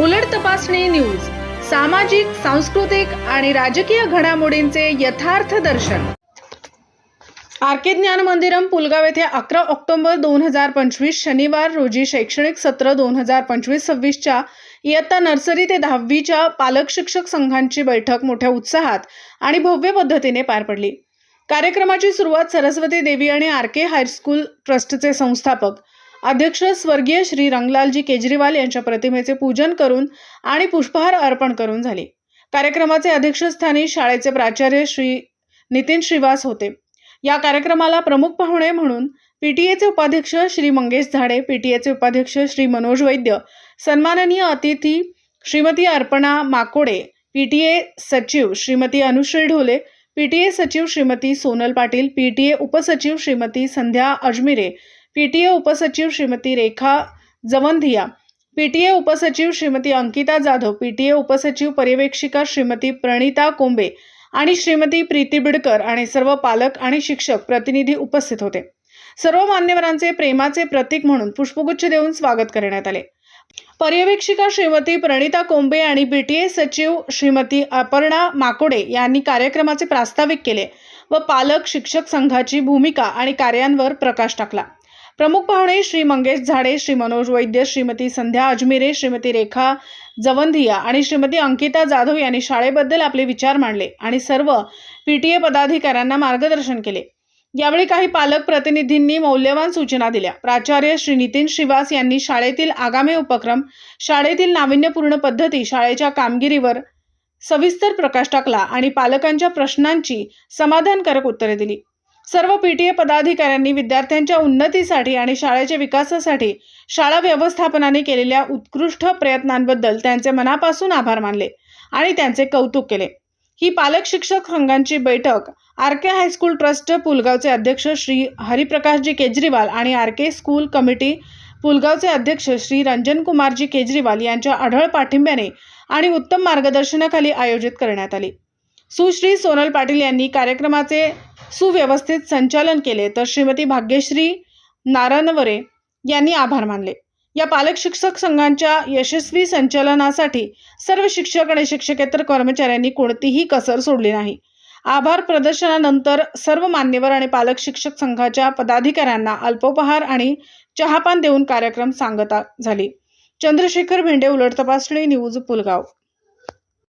उलट तपासणी न्यूज सामाजिक सांस्कृतिक आणि राजकीय घडामोडींचे यथार्थ दर्शन. आर के ज्ञान मंदिरम पुलगाव येथे अकरा ऑक्टोबर दोन हजार पंचवीस शनिवार रोजी शैक्षणिक सत्र दोन हजार पंचवीस सव्वीसच्या इयत्ता नर्सरी ते दहावीच्या पालक शिक्षक संघांची बैठक मोठ्या उत्साहात आणि भव्य पद्धतीने पार पडली. कार्यक्रमाची सुरुवात सरस्वती देवी आणि आर के हायस्कूल ट्रस्टचे संस्थापक अध्यक्ष स्वर्गीय श्री रंगलालजी केजरीवाल यांच्या प्रतिमेचे पूजन करून आणि पुष्पहार अर्पण करून झाली. कार्यक्रमाचे अध्यक्षस्थानी शाळेचे प्राचार्य श्री नितीन श्रीवास होते. या कार्यक्रमाला प्रमुख पाहुणे म्हणून पीटीएचे उपाध्यक्ष श्री मंगेश झाडे पीटीएचे उपाध्यक्ष श्री मनोज वैद्य सन्माननीय अतिथी श्रीमती अर्पणा माकोडे पीटीए सचिव श्रीमती अनुश्री ढोले पीटीए सचिव श्रीमती सोनल पाटील पीटीए उपसचिव श्रीमती संध्या अजमिरे पीटीए उपसचिव श्रीमती रेखा जवंधिया पीटीए उपसचिव श्रीमती अंकिता जाधव पीटीए उपसचिव पर्यवेक्षिका श्रीमती प्रणिता कोंबे आणि श्रीमती प्रीती बिडकर आणि सर्व पालक आणि शिक्षक प्रतिनिधी उपस्थित होते. सर्व मान्यवरांचे प्रेमाचे प्रतीक म्हणून पुष्पगुच्छ देऊन स्वागत करण्यात आले. पर्यवेक्षिका श्रीमती प्रणिता कोंबे आणि बीटीए सचिव श्रीमती अपर्णा माकोडे यांनी कार्यक्रमाचे प्रास्ताविक केले व पालक शिक्षक संघाची भूमिका आणि कार्यांवर प्रकाश टाकला. प्रमुख पाहुणे श्री मंगेश झाडे श्री मनोज वैद्य श्रीमती संध्या अजमिरे श्रीमती रेखा जवंधिया आणि श्रीमती अंकिता जाधव यांनी शाळेबद्दल आपले विचार मांडले आणि सर्व पीटीए पदाधिकाऱ्यांना मार्गदर्शन केले. यावेळी काही पालक प्रतिनिधींनी मौल्यवान सूचना दिल्या. प्राचार्य श्री नितीन श्रीवास यांनी शाळेतील आगामी उपक्रम शाळेतील नाविन्यपूर्ण पद्धती शाळेच्या कामगिरीवर सविस्तर प्रकाश टाकला आणि पालकांच्या प्रश्नांची समाधानकारक उत्तरे दिली. सर्व पीटीए पदाधिकाऱ्यांनी विद्यार्थ्यांच्या उन्नतीसाठी आणि शाळेच्या विकासासाठी शाळा व्यवस्थापनाने केलेल्या उत्कृष्ट प्रयत्नांबद्दल त्यांचे मनापासून आभार मानले आणि त्यांचे कौतुक केले. ही पालक शिक्षक संघांची बैठक R K high school trust पुलगावचे अध्यक्ष श्री हरिप्रकाशजी केजरीवाल आणि आर के स्कूल कमिटी पुलगावचे अध्यक्ष श्री रंजन कुमारजी केजरीवाल यांच्या आढळ पाठिंब्याने आणि उत्तम मार्गदर्शनाखाली आयोजित करण्यात आली. सुश्री सोनल पाटील यांनी कार्यक्रमाचे सुव्यवस्थित संचालन केले तर श्रीमती भाग्यश्री नारायणवरे यांनी आभार मानले. या पालक शिक्षक संघांच्या यशस्वी संचालनासाठी सर्व शिक्षक आणि शिक्षकेतर कर्मचाऱ्यांनी कोणतीही कसर सोडली नाही. आभार प्रदर्शनानंतर सर्व मान्यवर आणि पालक शिक्षक संघाच्या पदाधिकाऱ्यांना अल्पोपहार आणि चहापान देऊन कार्यक्रम सांगता झाली. चंद्रशेखर भेंडे उलट तपासणी न्यूज पुलगाव.